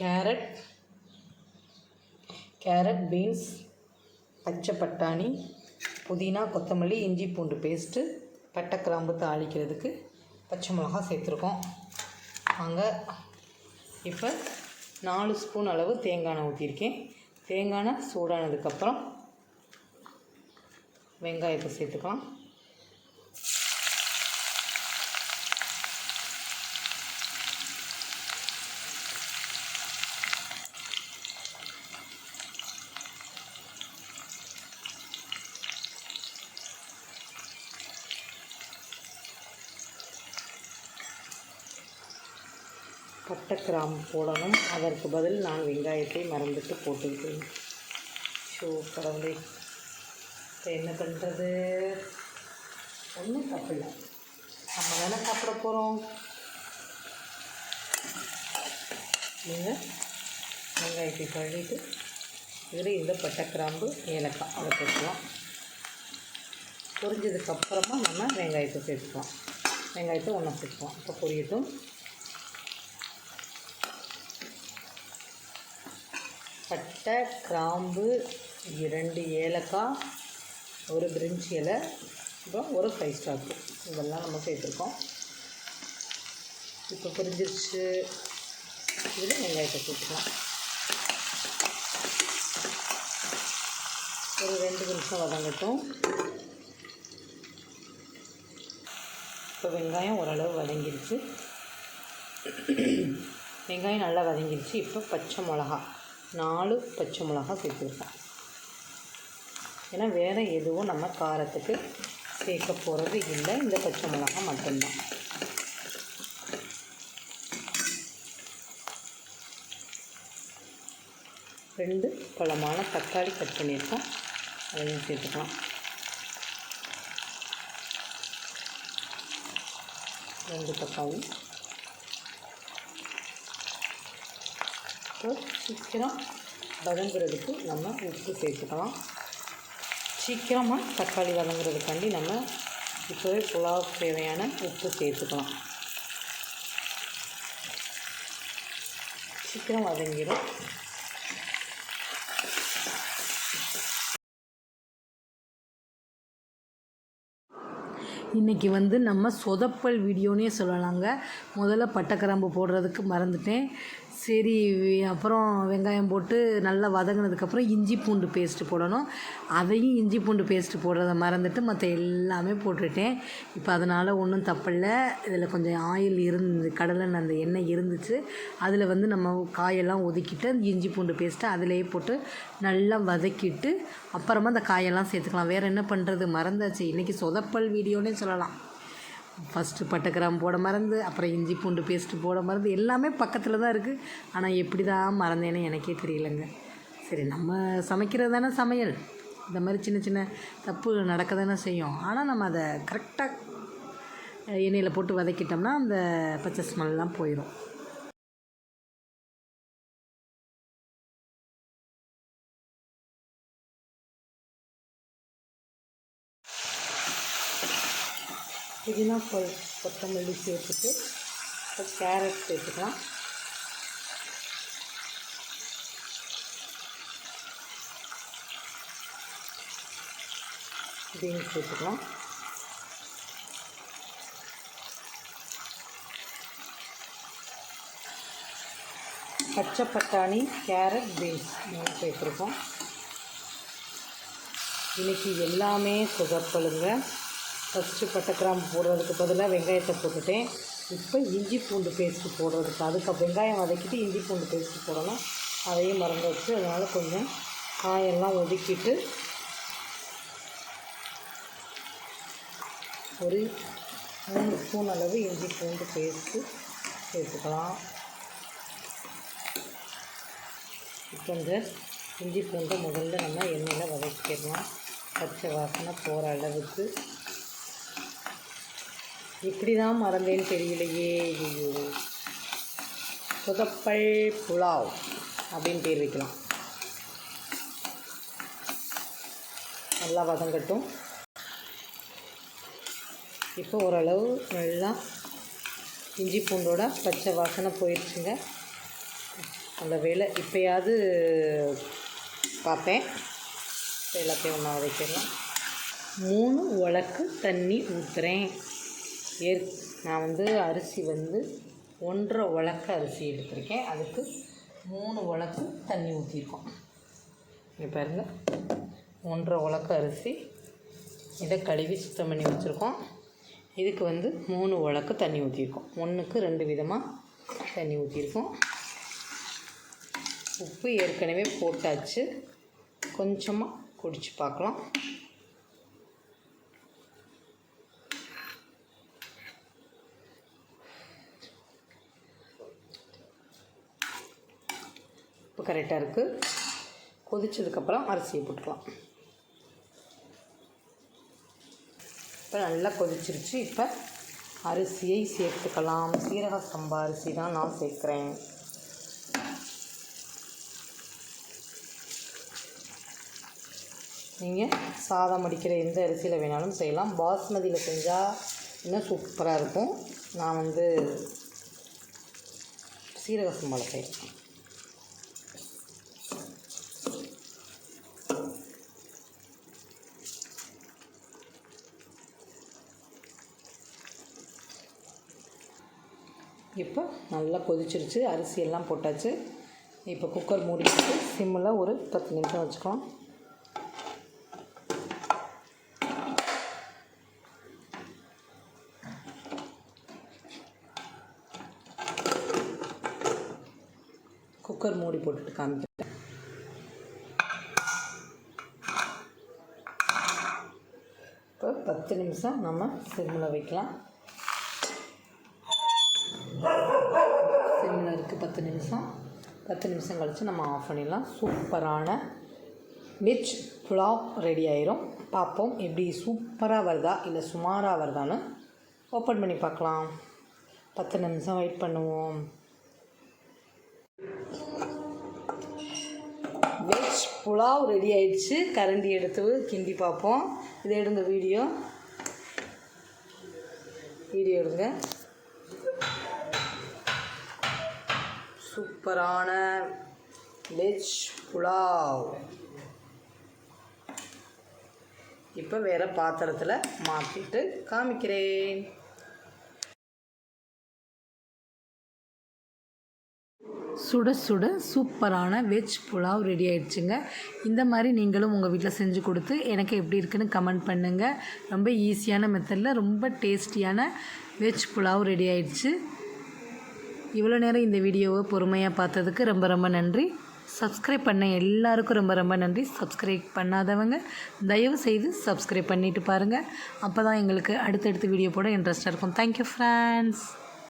Carrot carrot beans பச்சை பட்டாணி புதினா கொத்தமல்லி இஞ்சி பூண்டு பேஸ்ட்டு பட்டை கிராம்பு தாளிக்கிறதுக்கு பச்சை மிளகா சேர்த்துருக்கோம். வாங்க இப்போ நாலு ஸ்பூன் அளவு தேங்காய் எண்ணெய் ஊற்றிருக்கேன் தேங்காய் சூடானதுக்கப்புறம் வெங்காயத்தை சேர்த்துக்கலாம். பட்டை கிராம்பு போடணும். அதற்கு பதில் நான் வெங்காயத்தை மறந்துட்டு போட்டுவிட்டேன். ஷோ கடவுளே. இப்போ என்ன பண்ணுறது ஒன்றும் தப்பில்லை நம்ம தானே சாப்பிட போகிறோம் நீங்கள் வெங்காயத்தை கழுவிட்டு இதில் இந்த பட்டை கிராம்பு ஏலக்காய். அதை போட்டுக்கலாம். பொரிஞ்சதுக்கப்புறமா நம்ம வெங்காயத்தை சேர்த்துக்கலாம். வெங்காயத்தை ஒன்றா சேர்த்துக்கலாம். இப்போ பொரியட்டும். பட்டை கிராம்பு இரண்டு ஏலக்காய் ஒரு பிரிஞ்சி இலை அப்புறம் ஒரு ஃபைவ் ஸ்டாக்கு இதெல்லாம் நம்ம சேர்த்துருக்கோம். இப்போ புரிஞ்சிருச்சு. இதில் வெங்காயத்தை சேர்த்துக்கலாம். ஒரு ரெண்டு நிமிஷம் வதங்கட்டும். இப்போ வெங்காயம் ஓரளவு வதங்கிருச்சு. வெங்காயம் நல்லா வதங்கிருச்சு. இப்போ பச்சை மிளகா நாலு பச்சை மிளகா சேர்த்துருக்கோம் ஏன்னா வேறு எதுவும் நம்ம காரத்துக்கு சேர்க்க போகிறது இல்லை. இந்த பச்சை மிளகா மட்டும்தான். ரெண்டு பழமான தக்காளி கட் பண்ணியிருக்கோம். அதையும் சேர்த்துக்கலாம். ரெண்டு தக்காளி இப்போ சீக்கிரம் வதங்குறதுக்கு நம்ம உப்பு சேர்த்துக்கலாம். சீக்கிரமாக தக்காளி வதங்குறதுக்காண்டி நம்ம இப்போவே புலாவுக்கு தேவையான உப்பு சேர்த்துக்கலாம். சீக்கிரம் வதங்கிடும் இன்றைக்கி வந்து நம்ம சொதப்பல் வீடியோனே சொல்லலாங்க. முதல்ல பட்டைக்கிராம்பு போடுறதுக்கு மறந்துட்டேன். சரி அப்புறம் வெங்காயம் போட்டு நல்லா வதங்கினதுக்கப்புறம் இஞ்சி பூண்டு பேஸ்ட்டு போடணும். அதையும் இஞ்சி பூண்டு பேஸ்ட்டு போடுறத மறந்துட்டு மற்ற எல்லாமே போட்டுட்டேன். இப்போ அதனால் ஒன்றும் தப்பில்லை. இதில் கொஞ்சம் ஆயில் இருந்து கடலை அந்த எண்ணெய் இருந்துச்சு. அதில் வந்து நம்ம காயெல்லாம் ஒதுக்கிட்டு அந்த இஞ்சி பூண்டு பேஸ்ட்டை அதிலேயே போட்டு நல்லா வதக்கிட்டு அப்புறமா அந்த காயெல்லாம் சேர்த்துக்கலாம். வேறு என்ன பண்ணுறது மறந்தாச்சு. இன்றைக்கி சொதப்பல் வீடியோனே சொல்லலாம். ஃபஸ்ட்டு பட்டை கிராம்பு போட மறந்து அப்புறம் இஞ்சி பூண்டு பேஸ்ட்டு போட மறந்து எல்லாமே பக்கத்தில் தான் இருக்குது ஆனால் எப்படி தான் மறந்தேன்னு எனக்கே தெரியலங்க. சரி நம்ம சமைக்கிறது தானே சமையல். இந்த மாதிரி சின்ன சின்ன தப்பு நடக்க தானே செய்யும். ஆனால் நம்ம அதை கரெக்டாக எண்ணெயில் போட்டு வதக்கிட்டோம்னா அந்த பச்சை ஸ்மெல்லாம் போயிடும் புதினா கொ கொத்தமல்லி சேர்த்துட்டு இப்போ கேரட் சேர்த்துக்கலாம். பீன்ஸ் சேர்த்துக்கலாம். பச்சை பட்டாணி கேரட் பீன்ஸ் மூணு சேர்த்துருக்கோம். இன்றைக்கி எல்லாமே சுகப்பழுங்க ஃபஸ்ட்டு பட்டை கிராம்பு போடுறதுக்கு பதிலாக வெங்காயத்தை போட்டுட்டேன். இப்போ இஞ்சி பூண்டு பேஸ்ட்டு போடுறதுக்கு அதுக்கு வெங்காயம் வதக்கிட்டு இஞ்சி பூண்டு பேஸ்ட்டு போடலாம் அதையும் மறந்து வச்சு அதனால் கொஞ்சம் காயெல்லாம் ஒதுக்கிட்டு ஒரு மூணு ஸ்பூன் அளவு இஞ்சி பூண்டு பேஸ்ட்டு சேர்த்துக்கலாம். இப்போ இந்த இஞ்சி பூண்டை முதல்ல நம்ம எண்ணெயில் வதக்கிடலாம் பச்சை வாசனை போகிற அளவுக்கு இப்படி தான் மறந்தேன்னு தெரியலையே. ஐயோ. புதப்பல் புலாவ் அப்படின்னு பேர் வைக்கலாம். நல்லா வதங்கட்டும். இப்போ ஓரளவு நல்லா இஞ்சி பூண்டோட பச்சை வாசனை போயிடுச்சுங்க. அந்த வேலை இப்போயாவது பார்ப்பேன். எல்லாத்தையும் ஒன்றா வைக்கலாம் மூணு உலக்கு தண்ணி ஊற்றுறேன் ஏற் நான் வந்து அரிசி வந்து ஒன்றரை உலக்கு அரிசி எடுத்திருக்கேன். அதுக்கு மூணு உலக்கு தண்ணி ஊற்றிருக்கோம் இங்கே பாருங்கள் ஒன்றரை உலக்கு அரிசி. இதை கழுவி சுத்தம் பண்ணி வச்சுருக்கோம். இதுக்கு வந்து மூணு உலக்கு தண்ணி ஊற்றிருக்கோம் ஒன்றுக்கு ரெண்டு விதமாக தண்ணி ஊற்றிருக்கோம் உப்பு ஏற்கனவே போட்டாச்சு. கொஞ்சமாக குடிச்சு பார்க்கலாம். கரெக்டாக இருக்குது கொதிச்சதுக்கப்புறம் அரிசியை போட்டுக்கலாம். இப்போ நல்லா கொதிச்சிருச்சு. இப்போ அரிசியை சேர்த்துக்கலாம். சீரக சம்பா அரிசி தான் நான் சேர்க்குறேன். நீங்கள் சாதம் அடிக்கிற எந்த அரிசியில் வேணாலும் செய்யலாம். பாஸ்மதியில் செஞ்சால் இன்னும் சூப்பராக இருக்கும். நான் வந்து சீரக சம்பாவில் செய்கிறேன் இப்போ நல்லா கொதிச்சிருச்சு அரிசி எல்லாம் போட்டாச்சு. இப்போ குக்கர் மூடி போட்டு சிம்மில் ஒரு பத்து நிமிஷம் வச்சுக்கலாம். குக்கர் மூடி போட்டுட்டு காமிக்கிறேன். இப்போ பத்து நிமிஷம் நம்ம சிம்மில் வைக்கலாம். சிம்மில் இருக்குது பத்து நிமிஷம். பத்து நிமிஷம் கழித்து நம்ம ஆஃப் பண்ணிடலாம். சூப்பரான வெஜ் புலாவ் ரெடி ஆயிரும். பார்ப்போம் எப்படி சூப்பராக வருதா இல்லை சுமாராக வருதான்னு ஓப்பன் பண்ணி பார்க்கலாம். பத்து நிமிஷம் வெயிட் பண்ணுவோம். வெஜ் புலாவ் ரெடி ஆயிடுச்சு. கரண்டி எடுத்து கிண்டி பார்ப்போம். இதை எடுங்க வீடியோ வீடியோ எடுங்க. சூப்பரான வெஜ் புலாவ். இப்போ வேறு பாத்திரத்தில் மாற்றிட்டு காமிக்கிறேன். சுட சுட சூப்பரான வெஜ் புலாவ் ரெடி ஆயிடுச்சுங்க. இந்த மாதிரி நீங்களும் உங்கள் வீட்டில் செஞ்சு கொடுத்து எனக்கு எப்படி இருக்குன்னு கமெண்ட் பண்ணுங்கள் ரொம்ப ஈஸியான மெத்தடில் ரொம்ப டேஸ்டியான வெஜ் புலாவ் ரெடி ஆயிடுச்சு. இவ்வளோ நேரம் இந்த வீடியோவை பொறுமையாக பார்த்ததுக்கு ரொம்ப ரொம்ப நன்றி. சப்ஸ்கிரைப் பண்ண எல்லாருக்கும் ரொம்ப ரொம்ப நன்றி. சப்ஸ்கிரைப் பண்ணாதவங்க தயவு செய்து சப்ஸ்கிரைப் பண்ணிவிட்டு பாருங்கள் அப்போ தான் எங்களுக்கு அடுத்தடுத்து வீடியோ போட இன்ட்ரெஸ்ட்டாக இருக்கும். Thank you friends